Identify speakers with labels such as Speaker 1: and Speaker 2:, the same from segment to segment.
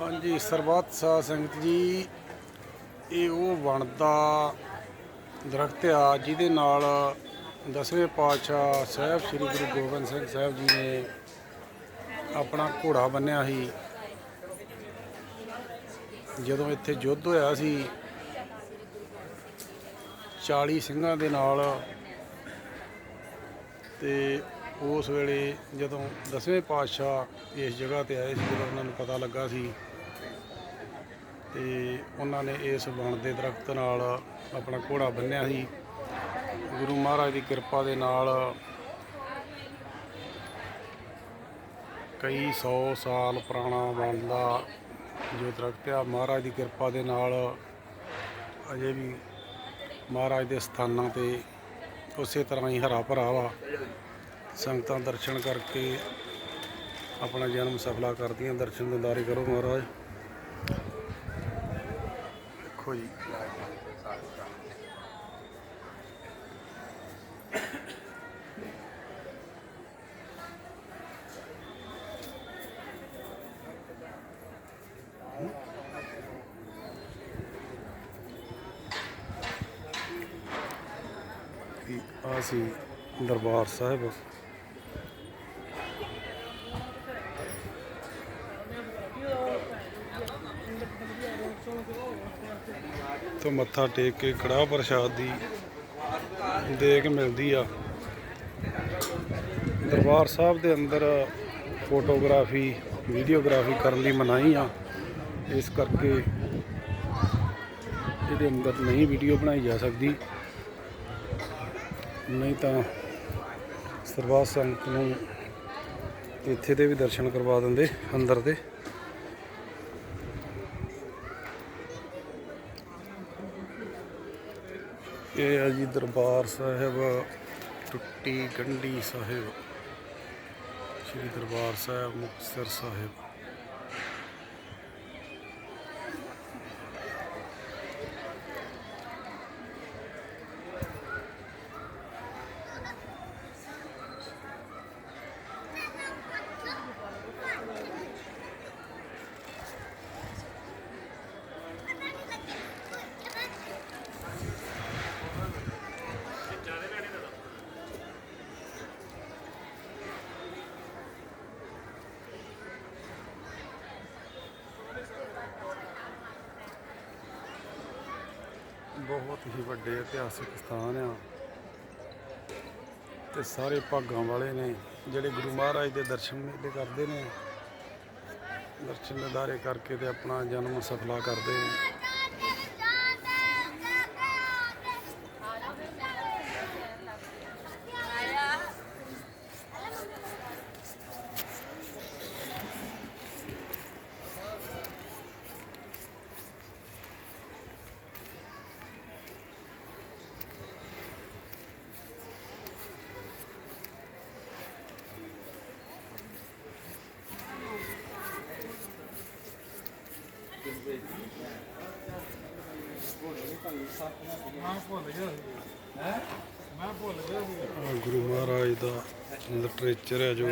Speaker 1: ਹਾਂਜੀ, ਸਰਬੱਤ ਸਾਧ ਸੰਗਤ ਜੀ, ਇਹ ਉਹ ਬਣਦਾ ਦਰਖਤ ਆ ਜਿਹਦੇ ਨਾਲ ਦਸਵੇਂ ਪਾਤਸ਼ਾਹ ਸਾਹਿਬ ਸ੍ਰੀ ਗੁਰੂ ਗੋਬਿੰਦ ਸਿੰਘ ਸਾਹਿਬ ਜੀ ਨੇ ਆਪਣਾ ਘੋੜਾ ਬੰਨਿਆ ਸੀ। ਜਦੋਂ ਇੱਥੇ ਯੁੱਧ ਹੋਇਆ ਸੀ 40 ਸਿੰਘਾਂ ਦੇ ਨਾਲ ਤੇ ਉਸ ਵੇਲੇ ਜਦੋਂ ਦਸਵੇਂ ਪਾਤਸ਼ਾਹ ਇਸ ਜਗ੍ਹਾ ਤੇ ਆਏ ਸੀ, ਜਦੋਂ ਉਹਨਾਂ ਨੂੰ ਪਤਾ ਲੱਗਾ ਸੀ ਤੇ ਉਹਨਾਂ ਨੇ ਇਸ ਬਣ ਦੇ ਦਰਖਤ ਨਾਲ ਆਪਣਾ ਘੋੜਾ ਬੰਨਿਆ ਸੀ। ਗੁਰੂ ਮਹਾਰਾਜ ਦੀ ਕਿਰਪਾ ਦੇ ਨਾਲ ਕਈ 100 ਸਾਲ ਪੁਰਾਣਾ ਬਣਦਾ ਜੋ ਦਰਖਤ ਆ, ਮਹਾਰਾਜ ਦੀ ਕਿਰਪਾ ਦੇ ਨਾਲ ਅਜੇ ਵੀ ਮਹਾਰਾਜ ਦੇ ਸਥਾਨਾਂ ਤੇ ਉਸੇ ਤਰ੍ਹਾਂ ਹੀ ਹਰਾ ਭਰਾ ਵਾ। ਸੰਗਤਾਂ ਦਰਸ਼ਨ ਕਰਕੇ ਆਪਣਾ ਜਨਮ ਸਫਲਾ ਕਰਦੀਆਂ। ਦਰਸ਼ਨ ਦਿਦਾਰੇ ਕਰੋ ਮਹਾਰਾਜ। ਦੇਖੋ ਜੀ। ਆ ਸੀ ਦਰਬਾਰ ਸਾਹਿਬ। ਤੋਂ ਮੱਥਾ ਟੇਕ ਕੇ ਕੜਾਹ ਪ੍ਰਸ਼ਾਦ ਦੀ ਦੇਖ ਮਿਲਦੀ ਆ। ਦਰਬਾਰ ਸਾਹਿਬ ਦੇ ਅੰਦਰ ਫੋਟੋਗ੍ਰਾਫੀ, ਵੀਡੀਓਗ੍ਰਾਫੀ ਕਰਨ ਦੀ ਮਨਾਹੀ ਆ। ਇਸ ਕਰਕੇ ਇਹਦੇ ਅੰਦਰ ਨਹੀਂ ਵੀਡੀਓ ਬਣਾਈ ਜਾ ਸਕਦੀ। ਨਹੀਂ ਤਾਂ ਸਰਬੱਤ ਸੰਗਤ ਨੂੰ ਇੱਥੇ ਦੇ ਵੀ ਦਰਸ਼ਨ ਕਰਵਾ ਦਿੰਦੇ, ਅੰਦਰ ਦੇ। ਇਹ ਹੈ ਜੀ ਦਰਬਾਰ ਸਾਹਿਬ ਟੁੱਟੀ ਗੰਢੀ ਸਾਹਿਬ ਸ੍ਰੀ ਦਰਬਾਰ ਸਾਹਿਬ ਮੁਕਤਸਰ ਸਾਹਿਬ। ਬਹੁਤ ਹੀ ਵੱਡੇ ਇਤਿਹਾਸਿਕ ਸਥਾਨ ਆ ਤੇ ਸਾਰੇ ਭਾਗਾਂ ਵਾਲੇ ਨੇ ਜਿਹੜੇ ਗੁਰੂ ਮਹਾਰਾਜ ਦੇ ਦਰਸ਼ਨ ਮੇਲੇ ਕਰਦੇ ਨੇ, ਦਰਸ਼ਨ ਦਿਦਾਰੇ ਕਰਕੇ ਤੇ ਆਪਣਾ ਜਨਮ ਸਫਲਾ ਕਰਦੇ ਨੇ। ਗੁਰੂ ਮਹਾਰਾਜ ਦਾ ਲਿਟਰੇਚਰ ਹੈ ਜੋ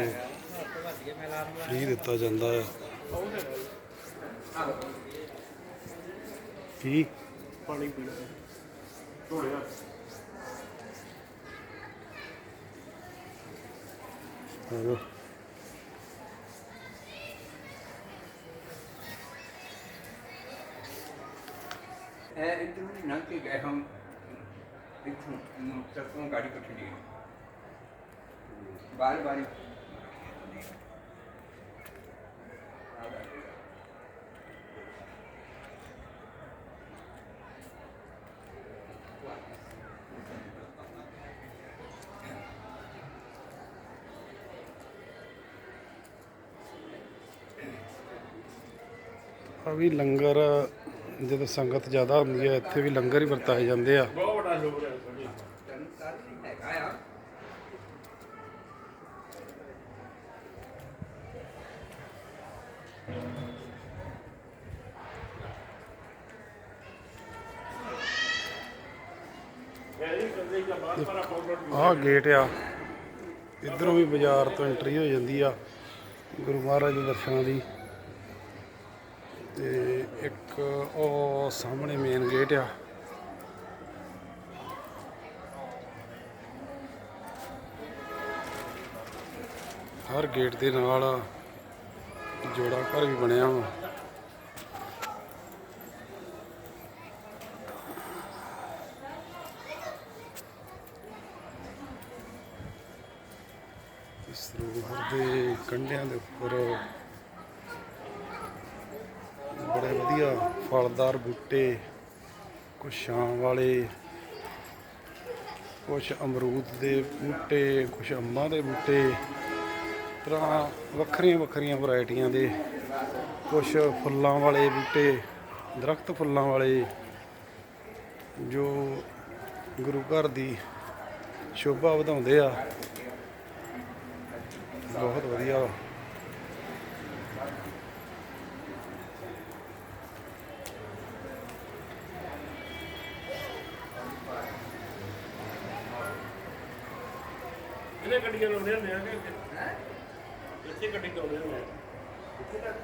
Speaker 1: ਫ੍ਰੀ ਦਿੱਤਾ ਜਾਂਦਾ ਹੈ। ਕੀ?
Speaker 2: ਪਾਣੀ ਪੀਣਾ ਢੋਲਿਆ।
Speaker 1: ਆਜੋ।
Speaker 3: ਇਹ ਇੱਧਰੋਂ ਦੀ ਲੰਘ ਕੇ ਗਏ ਹਮ ਇੱਥੋਂ ਮੁਕਤਸਰ ਤੋਂ ਗਾੜੀ ਕੱਢੀ ਬਾਰ
Speaker 1: ਆ ਵੀ ਲੰਗਰ ਜਦੋਂ ਸੰਗਤ ਜ਼ਿਆਦਾ ਹੁੰਦੀ ਹੈ, ਇੱਥੇ ਵੀ ਲੰਗਰ ਹੀ ਵਰਤਾਏ ਜਾਂਦੇ ਆ। ਆਹ ਗੇਟ ਆ। ਇਧਰੋਂ ਵੀ ਬਾਜ਼ਾਰ ਤੋਂ ਐਂਟਰੀ ਹੋ ਜਾਂਦੀ ਆ, ਗੁਰੂ ਮਹਾਰਾਜ ਦੇ ਦਰਸ਼ਨਾਂ ਦੀ। ਤੇ ਇੱਕ ਉਹ ਸਾਹਮਣੇ ਮੇਨ ਗੇਟ ਆ। ਹਰ ਗੇਟ ਦੇ ਨਾਲ ਜੋੜਾ ਘਰ ਵੀ ਬਣਿਆ ਵਾ। ਇਸ ਸਰੋਵਰ ਦੇ ਕੰਢਿਆਂ ਦੇ ਉੱਪਰ ਬੜੇ ਵਧੀਆ ਫਲਦਾਰ ਬੂਟੇ, ਕੁਛ ਛਾਂ ਵਾਲੇ, ਕੁਛ ਅਮਰੂਦ ਦੇ ਬੂਟੇ, ਕੁਛ ਅੰਬਾਂ ਦੇ ਬੂਟੇ, ਤਰ੍ਹਾਂ ਵੱਖਰੀਆਂ ਵੱਖਰੀਆਂ ਵੈਰਾਈਟੀਆਂ ਦੇ ਕੁਛ ਫੁੱਲਾਂ ਵਾਲੇ ਬੂਟੇ, ਦਰਖਤ ਫੁੱਲਾਂ ਵਾਲੇ, ਜੋ ਗੁਰੂ ਘਰ ਦੀ ਸ਼ੋਭਾ ਵਧਾਉਂਦੇ ਆ। ਬਹੁਤ ਵਧੀਆ। ਵਾ
Speaker 2: ਇਹਨੇ ਗੱਡੀਆਂ ਲਾਉਂਦੇ ਹੁੰਦੇ ਆ ਕਿ ਇੱਥੇ ਗੱਡੀ ਲਾਉਂਦੇ ਹੁੰਦੇ ਆ?